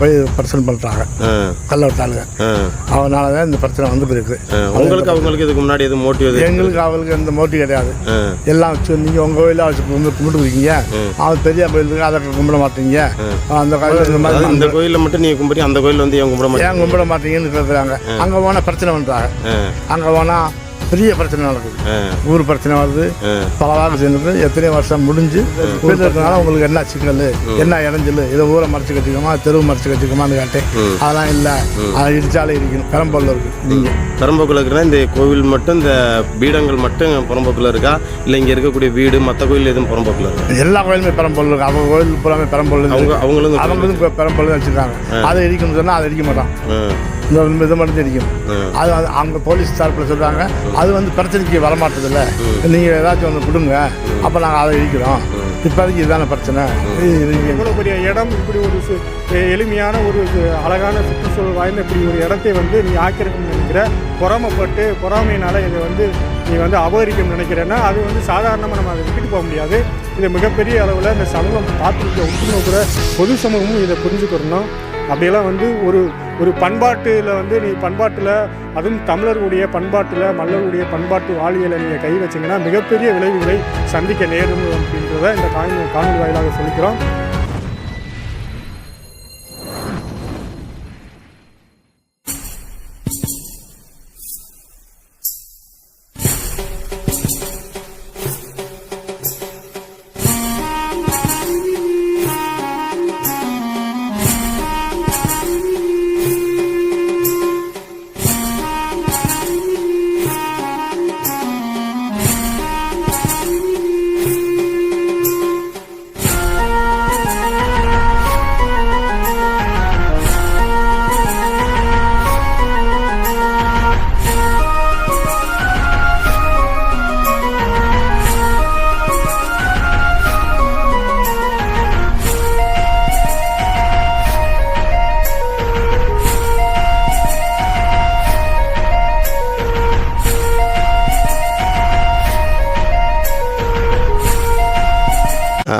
போய் பிரச்சனை பண்ணுறாங்க கல்லவட்டாளுங்க அதனால தான் இந்த பிரச்சனை வந்து இருக்கு ஆ. உங்களுக்கு அவங்களுக்கு இதுக்கு முன்னாடி எதுவும் மோட்டிவ் எங்களுக்கு அவளுக்கு எந்த மோட்டி கிடையாது. எல்லாம் வச்சு நீங்கள் உங்கள் கோயிலாக வச்சு கும்பிட்டு கும்பிட்டுருக்கீங்க அவன் பெரிய கோயிலுக்கு அதை கும்பிட மாட்டீங்க. அந்த கோயில் இந்த மாதிரி இந்த கோயிலில் மட்டும் நீங்க கும்பிட்டு அந்த கோயில் வந்து ஏன் கும்பிட மாட்டேன் ஏன் கும்பிட மாட்டீங்கன்னு கேட்குறாங்க அங்கே போனால் பிரச்சனை பண்ணுறாங்க அங்கே போனால் பெரிய பிரச்சனை நடக்குது. ஊர் பிரச்சனை வருது. பல வாக்கு சேர்ந்து எத்தனை வருஷம் முடிஞ்சு. இருக்கனால உங்களுக்கு என்ன சிக்கல்? என்ன இடைஞ்சல்? இதை ஊரை மறைச்சு கட்டிக்கோமா? தெருவு மறைச்சு கட்டிக்கோமான்னு கேட்டேன். அதெல்லாம் இல்லை. அதை இடிச்சாலே இருக்கணும் பெரம்பல்ல இருக்கு. நீங்கள் பெரம்பக்குள்ள இருக்கிற இந்த கோவில் மட்டும் இந்த பீடங்கள் மட்டும் புறம்போக்குள்ள இருக்கா? இல்லை இங்கே இருக்கக்கூடிய வீடு மற்ற கோயில் எதுவும் புறம்போக்குள்ள இருக்கா? எல்லா கோயிலுமே பெரம்பல் இருக்கு. அவங்க கோயில் பூராமே பெரம்பல் அவங்க அவங்களும் அவங்களும் பெரம்பல் தான் வச்சுருக்காங்க. அதை இடிக்கணும்னு சொன்னால் அதை இடிக்க மாட்டான். இடிக்கும் அது அது அவங்க போலீஸ் தரப்பில் சொல்கிறாங்க அது வந்து பிரச்சனைக்கு வரமாட்டதில்ல. நீங்கள் ஏதாச்சும் ஒன்று கொடுங்க. அப்போ நாங்கள் அதை இடிக்கிறோம் இப்போதைக்கு இதுதானே பிரச்சனை. இவ்வளோ பெரிய இடம்? இப்படி ஒரு சு- எளிமையான ஒரு அழகான சுற்றுச்சூழல் வாய்ந்த இப்படி ஒரு இடத்தை வந்து நீ ஆக்கிரமிக்கணும்னு நினைக்கிற பொறாமைப்பட்டு பொறாமையினால இதை வந்து நீ வந்து அபகரிக்கணும்னு நினைக்கிறேன்னா அது வந்து சாதாரணமாக நம்ம அதை விட்டுட்டு போக முடியாது. இது மிகப்பெரிய அளவில் இந்த சமூகம் பார்த்துருக்க ஒட்டுநோக்கிற பொது சமூகமும் இதை புரிஞ்சுக்கிறணும் அப்படியெல்லாம் வந்து ஒரு ஒரு பண்பாட்டில் வந்து நீ பண்பாட்டில் அதுவும் தமிழர்களுடைய பண்பாட்டில் மல்லருடைய பண்பாட்டு வாழியலை நீங்கள் கை வச்சீங்கன்னா மிகப்பெரிய விளைவுகளை சந்திக்க நேரும் அப்படின்றத இந்த காணொலி காணொலி வாயிலாக சொல்லிக்கிறோம்.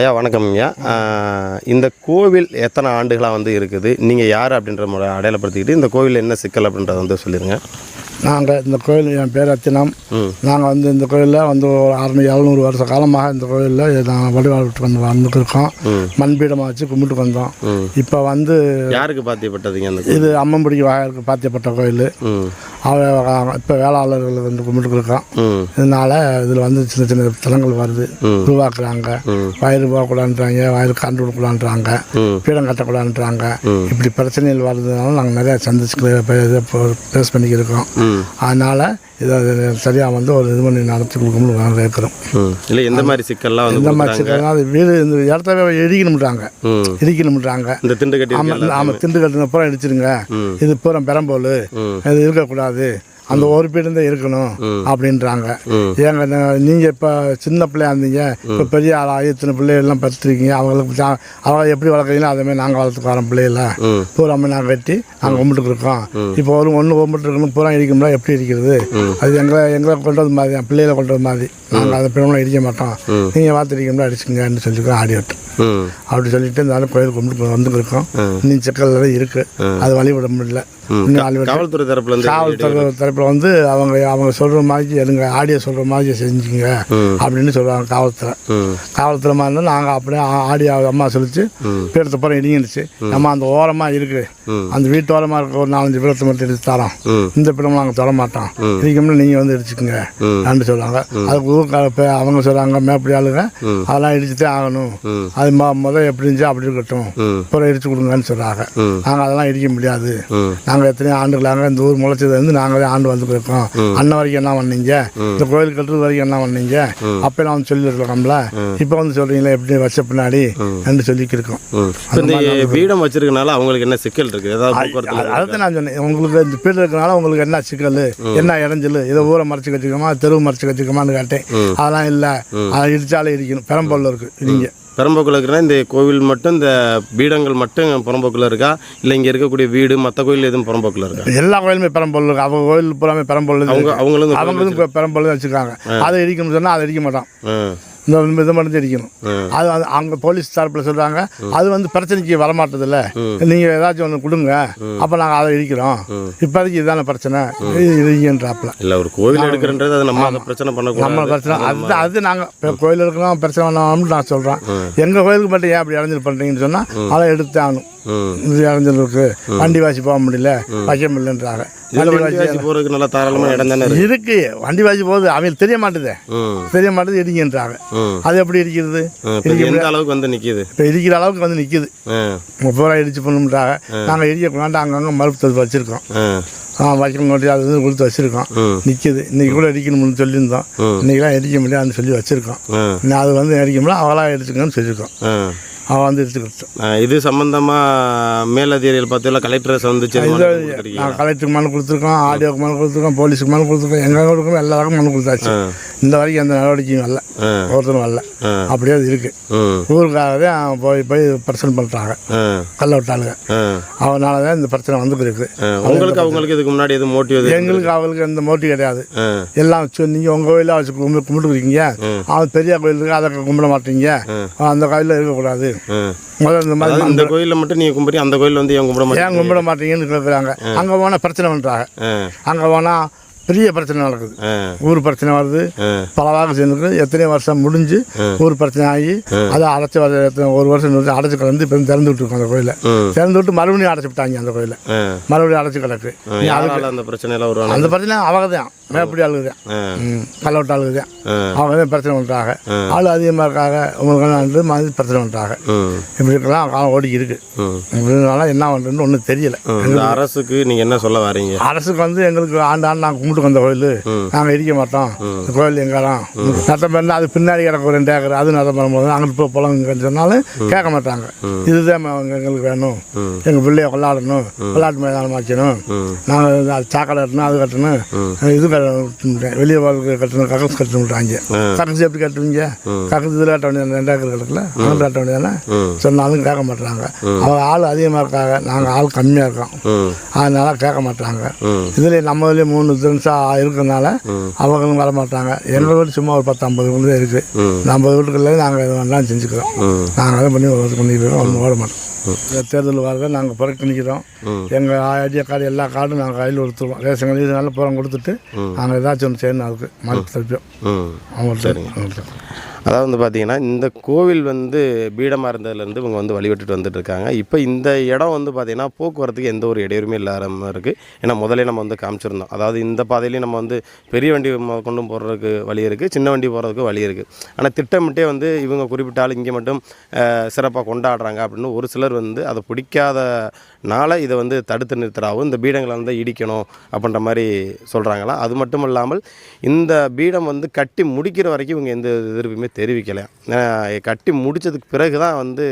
ஐயா வணக்கம் ஐயா. இந்த கோவில் எத்தனை ஆண்டுகளாக வந்து இருக்குது? நீங்கள் யார் அப்படின்ற முறை அடையாளப்படுத்திக்கிட்டு இந்த கோவில் என்ன சிக்கல் அப்படின்றத வந்து சொல்லிடுங்க நாங்கள் இந்த கோயில் என் பேர் அத்தினம் நாங்கள் வந்து இந்த கோயிலில் வந்து ஒரு அறுநூறு எழுநூறு வருஷ காலமாக இந்த கோயிலில் நாங்கள் வழிபாட்டு வந்து வந்துட்டு இருக்கோம் மண்பீடமாக வச்சு கும்பிட்டு வந்தோம். இப்போ வந்து யாருக்கு பாத்தியப்பட்டதுங்க? இது அம்மம்படிக்கு வாயிற்கு பாத்தியப்பட்ட கோயில். அவ இப்போ வேளாளர்கள் வந்து கும்பிட்டு இருக்கோம். இதனால இதில் வந்து சின்ன சின்ன தலங்கள் வருது. உருவாக்குறாங்க. வயிறு போகக்கூடாதுன்றாங்க. வயிறு கண்டு விடக்கூடாதுன்றாங்க. பீடம் கட்டக்கூடாதுன்றாங்க. இப்படி பிரச்சனைகள் வர்றதுனால நாங்கள் நிறையா சந்திச்சு பேஸ் பண்ணிக்கிருக்கோம். அதனால் இதை சரியாக வந்து ஒரு இது பண்ணி நடத்தி கொடுக்கணும்னு நாங்கள் இருக்கிறோம் ம். இல்லை எந்த மாதிரி சிக்கல்லாம் இந்த மாதிரி சிக்கல்னா அது வீடு இந்த இடத்த இடிக்கணும்ன்றாங்க. இடிக்கணும்ன்றாங்க. இந்த திண்டு கட்டி ஆமாம் ஆமாம் திண்டு கட்டின பூரா இடிச்சிருங்க. இது பூரா பெரம்போல் இது இருக்கக்கூடாது. அந்த ஒரு பீடம் தான் இருக்கணும் அப்படின்றாங்க. ஏங்க ந- நீங்க இப்போ சின்ன பிள்ளையா இருந்தீங்க. இப்போ பெரிய ஆளாகி இத்தனை பிள்ளைகள்லாம் படுத்துருக்கீங்க அவங்களுக்கு அவங்க எப்படி வளர்க்குறீங்களோ அதே மாதிரி நாங்கள் வளர்த்துக்கு வரோம் பிள்ளைகள. பூராமே நாங்கள் கட்டி நாங்கள் கும்பிட்டு இருக்கோம். இப்போ ஒரு ஒன்று கும்பிட்டு இருக்கணும் பூரா இடிக்கும்ல எப்படி இருக்கிறது அது எங்களை எங்களை கொண்டு வந்து மாதிரி பிள்ளைகளை கொண்டு வந்து மாதிரி நாங்கள் அதை பிறகு இடிக்க மாட்டோம். நீங்கள் பார்த்துருக்கீங்களா அடிச்சுங்கன்னு சொல்லிக்கிறோம் ஆடி விட்டோம். அப்படி சொல்லிட்டு இந்த ஆளு கோயில் கும்பிட்டு வந்துருக்கோம் இன்னும் சிக்கல் தான் இருக்கு அது வழிவிட முடியல. காவல்துறை தரப்புல காவல்துறை தரப்பில் வந்து அவங்க அவங்க சொல்கிற மாதிரி எடுங்க ஆடியோ சொல்கிற மாதிரி செஞ்சுங்க அப்படின்னு சொல்லுவாங்க காவல்துறை. ம். காவல்துறை மாதிரி இருந்தால் நாங்கள் அப்படியே ஆடியோ அம்மா சொல்லிச்சு பீடத்தை பூரா இடிங்கிடுச்சு. நம்ம அந்த ஓரமாக இருக்கு. அந்த வீட்டு ஓரமாக இருக்க ஒரு நாலஞ்சு பீடத்தை மட்டும் எடுத்து தரோம். இந்த பீடம் நாங்கள் தொட மாட்டோம். இதுக்கு நீங்கள் வந்து இடிச்சுக்குங்க அப்படின்னு சொல்லுவாங்க. அதுக்கு ஊருக்கார பே- அவங்க சொல்கிறாங்க மேப்படி ஆளுங்க அதெல்லாம் இடிச்சுட்டே ஆகணும். அது முதல் எப்படி இருந்துச்சு அப்படி இருக்கட்டும். அப்புறம் இடிச்சு கொடுங்கன்னு சொல்கிறாங்க நாங்கள் அதெல்லாம் இடிக்க முடியாது. நாங்கள் எத்தனையோ ஆண்டுகளாக இந்த ஊர் முளைச்சது வந்து நாங்களே ஆண்டு வந்துருக்கோம் அண்ணன் வரைக்கும் என்ன பண்ணீங்க? இந்த கோயில் கட்டுறது வரைக்கும் என்ன பண்ணீங்க? அப்பெல்லாம் வந்து சொல்லியிருக்கோம்ல இப்போ வந்து சொல்கிறீங்களே எப்படி வச்ச பின்னாடி? என்று சொல்லிக்கிருக்கோம். வீடம் வச்சிருக்கனால அவங்களுக்கு என்ன சிக்கல் இருக்குது ஏதாவது நான் சொன்னேன். உங்களுக்கு இந்த பீடு இருக்கனால உங்களுக்கு என்ன சிக்கல்? என்ன இடைஞ்சல்? இதை ஊரை மறைச்சு கட்டிக்கோமா தெருவு மறைச்சு கட்டிக்கோமான்னு கேட்டேன். அதெல்லாம் இல்லை. அதை இடிச்சாலே இடிக்கணும். பெரம்பல்ல இருக்கு இடிங்க பெரம்போக்குள்ள இருக்கிற இந்த கோவில் மட்டும் இந்த பீடங்கள் மட்டும் புறம்போக்குள்ள இருக்கா? இல்லை இங்கே இருக்கக்கூடிய வீடு மற்ற கோயில் எதுவும் புறம்போக்குள்ள இருக்கா? எல்லா கோயிலுமே பெரம்பல் இருக்கு. அவங்க கோயில் பூராமே பெரம்பல் அவங்க அவங்களும் அவங்களும் பெரம்பல் வச்சுருக்காங்க. அதை இடிக்கணும்னு சொன்னால் அதை இடிக்க மாட்டோம் ஆ. இந்த இதை மட்டும் இடிக்கணும் அது அது அங்கே போலீஸ் தரப்பில் சொல்கிறாங்க அது வந்து பிரச்சனைக்கு வரமாட்டதில்ல. நீங்கள் ஏதாச்சும் ஒன்று கொடுங்க. அப்போ நாங்கள் அதை இடிக்கிறோம். இப்போதைக்கு இதுதானே பிரச்சனை. இடிங்கன்றாப்புல இல்லை ஒரு கோவில் எடுக்கிறன்றது அது நம்ம அதை பிரச்சனை நம்ம பண்ணக்கூடாது பிரச்சனை அது அது நாங்கள் கோயில் இருக்கிறோம் பிரச்சனை பண்ணாமனு நான் சொல்கிறேன் எங்கள் கோயிலுக்கு மட்டும் ஏன் அப்படி இடைஞ்சல் பண்ணுறீங்கன்னு சொன்னால் அதை எடுத்து ஆகணும் இது இருக்கு வண்டி வாசி போக முடியல வைக்க முடியலன்றாங்க. நல்லா இடம் தானே இருக்கு? வண்டி வாசி போகுது. அவங்களுக்கு தெரிய மாட்டுதே. தெரிய மாட்டேது இடிங்கன்றாங்க. அது எப்படி இடிக்கிறது இப்போ எந்த அளவுக்கு வந்து நிற்கிது இப்போ இடிக்கிற அளவுக்கு வந்து நிற்கிது முப்பது ரூபா இடிச்சு பண்ணுறாங்க நாங்கள் இடிக்க வேண்டாம் அங்கங்கே மறுப்பு வச்சுருக்கோம். ஆ. வைக்கணும் அது இது கொடுத்து வச்சுருக்கோம். நிற்கிது இன்றைக்கி கூட இடிக்கணும்னு சொல்லியிருந்தோம். இன்றைக்கெலாம் இடிக்க முடியாதுன்னு சொல்லி வச்சுருக்கோம். அது வந்து இடிக்க முடியல அவளாக எடுத்துக்கணும்னு சொல்லியிருக்கோம். அவன் வந்து எடுத்துக்கிட்டோம் ஆ, இது சம்பந்தமாக மேலதிகாரிகள் பார்த்தீங்களா கலெக்டரை சந்திச்சு. நான் கலெக்டருக்கு மனு கொடுத்துருக்கோம் ஆடியோக்கு மனு கொடுத்துருக்கோம் போலீஸுக்கு மனு கொடுத்துருக்கோம். எங்கே கொடுக்கணும்? எல்லாருக்கும் மனு கொடுத்தாச்சு. இந்த வரைக்கும் எந்த நடவடிக்கையும் வரல. ஒருத்தரும் வரல. அப்படியே அது இருக்குது ஊருக்காகவே போய் போய் பிரச்சனை பண்ணுறாங்க கல்ல விட்டாளுங்க. அவனால தான் இந்த பிரச்சனை வந்து இருக்குது ஆ. உங்களுக்கு அவங்களுக்கு இதுக்கு முன்னாடி எதுவும் மோட்டிவ் எங்களுக்கு அவங்களுக்கு எந்த மோட்டி கிடையாது. எல்லாம் வச்சு நீங்கள் உங்கள் கோயிலாக வச்சு கும்பிட்டு கும்பிட்டுருக்கீங்க அவன் பெரிய கோயில் இருக்கு அதை கும்பிட மாட்டீங்க. அந்த கோயிலில் இருக்கக்கூடாது. முதல்ல இந்த மாதிரி இந்த கோயிலில் மட்டும் நீங்கள் கும்பிட்டு அந்த கோயிலில் வந்து ஏன் கும்பிட ஏன் மாட்டீங்க? கும்பிட மாட்டீங்கன்னு கேட்குறாங்க அங்கே போனால் பிரச்சனை பண்ணுறாங்க அங்கே போனால் பெரிய பிரச்சனை நடக்குது. ஊர் பிரச்சனை வருது. ஆ. பல வாக்கு சேர்ந்துருக்கு எத்தனையோ வருஷம் முடிஞ்சு ஊர் பிரச்சனை ஆகி அதை அடைச்சி ஒரு வருஷம் அடைச்சி கிடந்து இப்போ திறந்து விட்டுருக்கோம் அந்த கோயிலை. திறந்து விட்டு மறுபடியும் அடைச்சி விட்டாங்க அந்த கோயிலை. மறுபடியும் அடைச்சி கிடக்கு. அந்த வருவாங்க? அந்த பிரச்சனை அவங்க தான் மேப்படி ஆளுங்க தான் கள்ளவட்ட ஆளுங்க தான் அவங்க தான் பிரச்சனை பண்ணுறாங்க ஆள் அதிகமாக இருக்காங்க உங்களுக்கு மாதிரி பிரச்சனை பண்ணுறாங்க இப்படி இருக்கலாம். காலம் ஓடி இருக்கு. இப்படினால என்ன பண்ணுறதுன்னு ஒன்றும் தெரியல. அரசுக்கு நீங்கள் என்ன சொல்ல வரீங்க? அரசுக்கு வந்து எங்களுக்கு ஆண்டு ஆண்டு நாங்கள் கும்பிட்டு வந்த கோயில். நாங்கள் இடிக்க மாட்டோம். கோயில் எங்காலும் நட்டம் பண்ணால் அது பின்னாடி கிடக்கு ஒரு ரெண்டு ஏக்கர். அது நட்டம் பண்ணும்போது அங்கிட்டு போய் புலங்குன்னு சொன்னாலும் கேட்க மாட்டாங்க. இதுதான் எங்களுக்கு வேணும். எங்கள் பிள்ளைய கொண்டாடணும். விளையாட்டு மைதானம் ஆக்கணும். நாங்கள் சாக்கடை கட்டணும் அது கட்டணும். இது கட்டணும் வெளியே கட்டணும் கக்கஸ் கட்டணுன்றாங்க கக்கஸ் எப்படி கட்டுவீங்க? கக்கஸ் இதில் கட்ட வேண்டியது ரெண்டு ஏக்கர் கிடக்குல அங்கிட்டு கட்ட வேண்டியதானே சொன்னாலும் கேட்க மாட்டாங்க. அவங்க ஆள் அதிகமாக இருக்காங்க. நாங்கள் ஆள் கம்மியாக இருக்கோம். அதனால கேட்க மாட்டாங்க. இதுல நம்ம இதுலேயே மூணு தினசம் இருக்கிறதுனால அவங்களும் வர மாட்டாங்க. எங்கள் வீடு சும்மா ஒரு பத்து ஐம்பது வீடு தான் இருக்குது இந்த ஐம்பது வீட்டுக்குள்ளே நாங்கள் இது வேணாலும் செஞ்சுக்கிறோம். நாங்கள் அதை பண்ணி ஒரு பண்ணிட்டு இருக்கோம் ஒன்றும் ஓட மாட்டோம். இந்த தேர்தல் வரதை நாங்கள் புறக்கணிக்கிறோம். எங்கள் ஐடியா கார்டு எல்லா கார்டும் நாங்கள் கையில் கொடுத்துருவோம். ரேஷன் கார்டு இதனால பூரா கொடுத்துட்டு நாங்கள் ஏதாச்சும் ஒன்று செய்யணும் அதுக்கு மறுப்பு திருப்பியும் அவங்கள்ட்ட. அதாவது வந்து பார்த்தீங்கன்னா இந்த கோவில் வந்து பீடமாக இருந்ததுலேருந்து இவங்க வந்து வழிபட்டுட்டு வந்துட்டுருக்காங்க. இப்போ இந்த இடம் வந்து பார்த்திங்கன்னா போக்குவரத்துக்கு எந்த ஒரு இடையூறுமே இல்லாமல் இருக்குது ஏன்னா முதலே நம்ம வந்து காமிச்சிருந்தோம். அதாவது இந்த பாதையிலையும் நம்ம வந்து பெரிய வண்டி கொண்டு போகிறதுக்கு வழி இருக்குது சின்ன வண்டி போகிறதுக்கு வழி இருக்குது ஆனால் திட்டமிட்டே வந்து இவங்க குறிப்பிட்டாலும் இங்கே மட்டும் சிறப்பாக கொண்டாடுறாங்க அப்படின்னு ஒரு சிலர் வந்து அதை பிடிக்காதனால இதை வந்து தடுத்து நிறுத்துறாவும் இந்த பீடங்களை வந்து இடிக்கணும் அப்படின்ற மாதிரி சொல்கிறாங்களாம் அது மட்டும் இல்லாமல் இந்த பீடம் வந்து கட்டி முடிக்கிற வரைக்கும் இவங்க எந்த எதிர்ப்புமே தெரிவிக்கலை. கட்டி முடித்ததுக்கு பிறகு தான் வந்து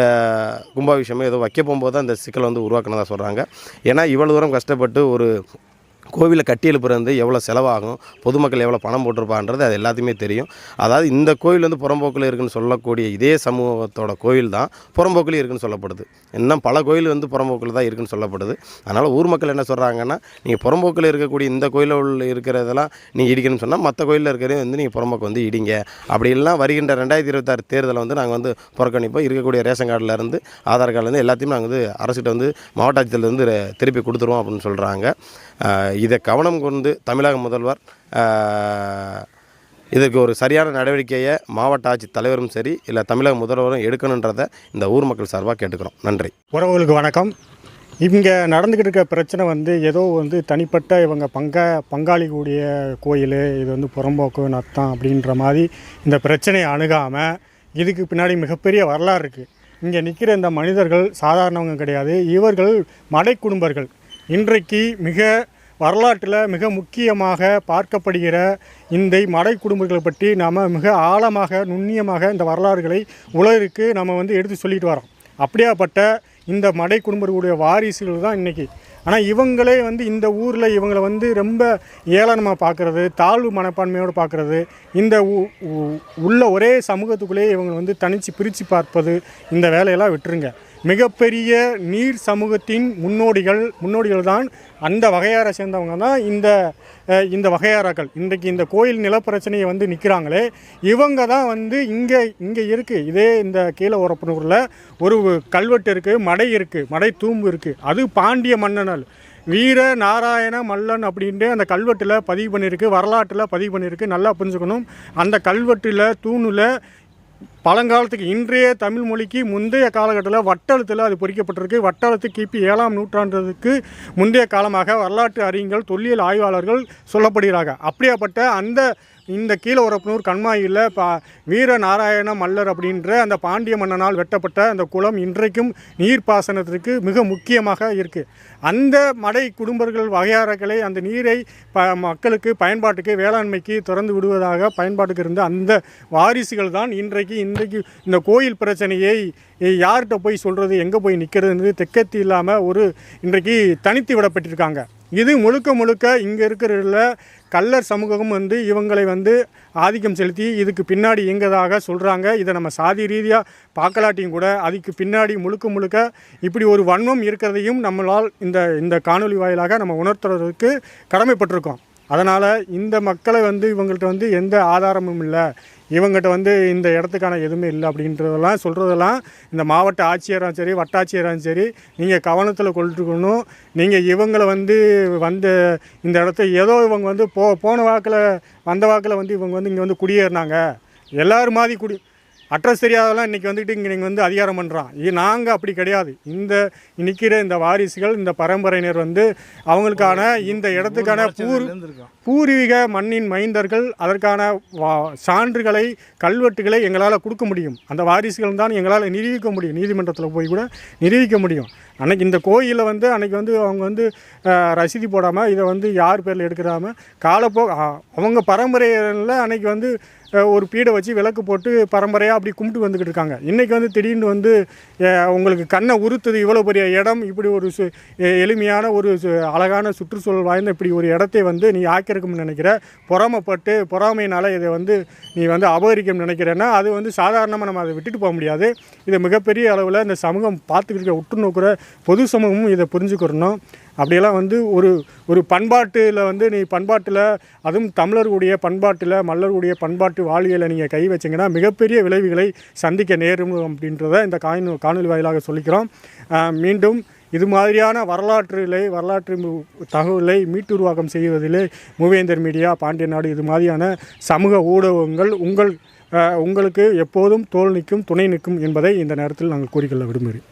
அஹ், கும்பாபிஷேகம் ஏதோ வைக்க போகும்போது தான் இந்த சிக்கலை வந்து உருவாக்கினதாக சொல்கிறாங்க ஏன்னா இவ்வளோ தூரம் கஷ்டப்பட்டு ஒரு கோவிலை கட்டி எழுப்புறது எவ்வளோ செலவாகும் பொதுமக்கள் எவ்வளோ பணம் போட்டிருப்பான்றது அது எல்லாத்தையுமே தெரியும். அதாவது இந்த கோவில் வந்து புறம்போக்கில் இருக்குன்னு சொல்லக்கூடிய இதே சமூகத்தோட கோவில் தான் புறம்போக்கில் இருக்குன்னு சொல்லப்படுது. இன்னும் பல கோயில் வந்து புறம்போக்கில் தான் இருக்குன்னு சொல்லப்படுது. அதனால் ஊர் மக்கள் என்ன சொல்கிறாங்கன்னா நீங்கள் புறம்போக்கில் இருக்கக்கூடிய இந்த கோயிலில் உள்ள இருக்கிறதெல்லாம் நீங்கள் இடிக்கணும்னு சொன்னால் மற்ற கோயிலில் இருக்கிறதையும் வந்து நீங்கள் புறம்போக்கு வந்து இடிங்க. அப்படி இல்லைனா வருகின்ற ரெண்டாயிரத்தி இருபத்தாறு தேர்தலை வந்து நாங்கள் வந்து புறக்கணிப்போம். இருக்கக்கூடிய ரேஷன் கார்டில் இருந்து ஆதார் கார்டுலேருந்து எல்லாத்தையும் நாங்கள் வந்து அரசுகிட்ட வந்து மாவட்ட ஆட்சியர்லேருந்து திருப்பி கொடுத்துருவோம் அப்படின்னு சொல்கிறாங்க இதை கவனம் கொண்டு தமிழக முதல்வர் இதற்கு ஒரு சரியான நடவடிக்கையை மாவட்ட ஆட்சித் தலைவரும் சரி இல்லை தமிழக முதல்வரும் எடுக்கணுன்றதை இந்த ஊர் மக்கள் சார்பாக கேட்டுக்கிறோம். நன்றி. உறவுகளுக்கு வணக்கம். இங்கே நடந்துக்கிட்டு இருக்க பிரச்சனை வந்து ஏதோ வந்து தனிப்பட்ட இவங்க பங்கா பங்காளி கூடிய கோயில் இது வந்து புறம்போக்கு நத்தம் அப்படின்ற மாதிரி இந்த பிரச்சனையை அணுகாமல் இதுக்கு பின்னாடி மிகப்பெரிய வரலாறு இருக்குது இங்கே நிற்கிற இந்த மனிதர்கள் சாதாரணவங்க கிடையாது. இவர்கள் மடை குடும்பர்கள் இன்றைக்கு மிக வரலாற்றில் மிக முக்கியமாக பார்க்கப்படுகிற இந்த மடை குடும்பங்களை பற்றி நாம் மிக ஆழமாக நுண்ணியமாக இந்த வரலாறுகளை உலகிற்கு நம்ம வந்து எடுத்து சொல்லிட்டு வரோம் அப்படியாப்பட்ட இந்த மடை குடும்பர்களுடைய வாரிசுகள் தான் இன்றைக்கி ஆனால் இவங்களே வந்து இந்த ஊரில் இவங்களை வந்து ரொம்ப ஏளனமாக பார்க்குறது தாழ்வு மனப்பான்மையோடு பார்க்குறது இந்த உ- உள்ள ஒரே சமூகத்துக்குள்ளேயே இவங்களை வந்து தனித்து பிரித்து பார்ப்பது இந்த வேலையெல்லாம் விட்டுருங்க. மிகப்பெரிய நீர் சமூகத்தின் முன்னோடிகள் முன்னோடிகள் தான் அந்த வகையாரை சேர்ந்தவங்க தான் இந்த இந்த வகையாராக்கள். இன்றைக்கு இந்த கோயில் நிலப்பிரச்சனையை வந்து நிற்கிறாங்களே இவங்க தான் வந்து இங்கே இங்கே இருக்குது இதே இந்த கீழே உரப்பனூரில் ஒரு கல்வெட்டு இருக்குது மடை இருக்குது மடை தூம்பு இருக்குது அது பாண்டிய மன்னனால். வீர நாராயண மல்லன் அப்படின்ட்டு அந்த கல்வெட்டில் பதிவு பண்ணியிருக்கு வரலாற்றில் பதிவு பண்ணியிருக்கு நல்லா புரிஞ்சுக்கணும். அந்த கல்வெட்டில் தூணில் பழங்காலத்துக்கு இன்றைய தமிழ் மொழிக்கு முந்தைய காலகட்டத்தில் வட்டெழுத்தில் அது பொறிக்கப்பட்டிருக்கு. வட்டெழுத்து கிபி ஏழாம் நூற்றாண்டுக்கு முந்தைய காலமாக வரலாற்று அறிஞர்கள் தொல்லியல் ஆய்வாளர்கள் சொல்லப்படுகிறாங்க அப்படியாப்பட்ட அந்த இந்த கீழ உரப்பனூர் கண்மாயில் பா வீர நாராயண மல்லர் அப்படின்ற அந்த பாண்டிய மன்னனால் வெட்டப்பட்ட அந்த குளம் இன்றைக்கும் நீர்ப்பாசனத்திற்கு மிக முக்கியமாக இருக்குது அந்த மடை குடும்பங்கள் வகையாரர்களை அந்த நீரை ப மக்களுக்கு பயன்பாட்டுக்கு வேளாண்மைக்கு திறந்து விடுவதாக பயன்பாட்டுக்கு இருந்த அந்த வாரிசுகள் தான் இன்றைக்கு இன்றைக்கு இந்த கோயில் பிரச்சனையை யார்கிட்ட போய் சொல்கிறது எங்கே போய் நிற்கிறதுன்னு தெக்கத்தி இல்லாமல் ஒரு இன்றைக்கு தனித்து விடப்பட்டிருக்காங்க. இது முழுக்க முழுக்க இங்கே இருக்கிற கள்ளர் சமூகம் வந்து இவங்களை வந்து ஆதிக்கம் செலுத்தி இதுக்கு பின்னாடி இயங்கதாக சொல்கிறாங்க இதை நம்ம சாதி ரீதியாக பார்க்கலாட்டியும் கூட அதுக்கு பின்னாடி முழுக்க முழுக்க இப்படி ஒரு வன்மம் இருக்கிறதையும் நம்மளால் இந்த இந்த காணொளி வாயிலாக நம்ம உணர்த்துறதுக்கு கடமைப்பட்டிருக்கோம். அதனால் இந்த மக்களை வந்து இவங்கள்ட்ட வந்து எந்த ஆதாரமும் இல்லை. இவங்ககிட்ட வந்து இந்த இடத்துக்கான எதுவுமே இல்லை அப்படின்றதெல்லாம் சொல்கிறதெல்லாம் இந்த மாவட்ட ஆட்சியராக சரி வட்டாட்சியராக சரி நீங்கள் கவனத்தில் கொண்டுக்கணும். நீங்கள் இவங்களை வந்து வந்த இந்த இடத்த ஏதோ இவங்க வந்து போ போன வாக்கில் வந்த வாக்கில் வந்து இவங்க வந்து இங்கே வந்து குடியேறினாங்க. எல்லோரும் மாதிரி குடி அட்ரஸ் தெரியாதெல்லாம் இன்றைக்கி வந்துட்டு இங்கே நீங்கள் வந்து அதிகாரம் பண்ணுறான் இது நாங்கள் அப்படி கிடையாது. இந்த நிற்கிற இந்த வாரிசுகள் இந்த பரம்பரையினர் வந்து அவங்களுக்கான இந்த இடத்துக்கான பூர் பூர்வீக மண்ணின் மைந்தர்கள் அதற்கான வா சான்றுகளை கல்வெட்டுகளை எங்களால் கொடுக்க முடியும். அந்த வாரிசுகள் தான் எங்களால் நிரூபிக்க முடியும். நீதிமன்றத்தில் போய் கூட நிரூபிக்க முடியும். அன்னைக்கு இந்த கோயிலில் வந்து அன்னைக்கு வந்து அவங்க வந்து ரசீது போடாமல் இதை வந்து யார் பேரில் எடுக்கிறாம காலப்போ அவங்க பரம்பரையில் அன்னைக்கு வந்து ஒரு பீடை வச்சு விளக்கு போட்டு பரம்பரையாக அப்படி கும்பிட்டு வந்துக்கிட்டு இருக்காங்க. இன்றைக்கி வந்து திடீர்னு வந்து உங்களுக்கு கண்ணை உறுத்துது இவ்வளோ பெரிய இடம் இப்படி ஒரு சு எளிமையான ஒரு சு அழகான சுற்றுச்சூழல் வாய்ந்த இப்படி ஒரு இடத்தை வந்து நீ ஆக்கிரக்கம்னு நினைக்கிற பொறாமைப்பட்டு பொறாமையினால் இதை வந்து நீ வந்து அபகரிக்கணும்னு நினைக்கிறேன்னா அது வந்து சாதாரணமாக நம்ம அதை விட்டுட்டு போக முடியாது. இதை மிகப்பெரிய அளவில் இந்த சமூகம் பார்த்துக்கிட்டு உற்று நோக்கிற பொது சமூகமும் இதை புரிஞ்சுக்கிறணும். அப்படியெல்லாம் வந்து ஒரு ஒரு பண்பாட்டில் வந்து நீ பண்பாட்டில் அதுவும் தமிழர்களுடைய பண்பாட்டில் மல்லருடைய பண்பாட்டு வாழ்வியலை நீங்கள் கை வச்சிங்கன்னா மிகப்பெரிய விளைவுகளை சந்திக்க நேரும் அப்படின்றத இந்த காணொலி காணொலி வாயிலாக சொல்லிக்கிறோம். மீண்டும் இது மாதிரியான வரலாற்றிலே வரலாற்று தகவலை மீட்டுருவாக்கம் செய்வதிலே மூவேந்தர் மீடியா பாண்டிய நாடு இது மாதிரியான சமூக ஊடகங்கள் உங்கள் உங்களுக்கு எப்போதும் தோல் நிற்கும் துணை நிற்கும் என்பதை இந்த நேரத்தில் நாங்கள் கூறிக்கொள்ள விரும்புகிறேன்.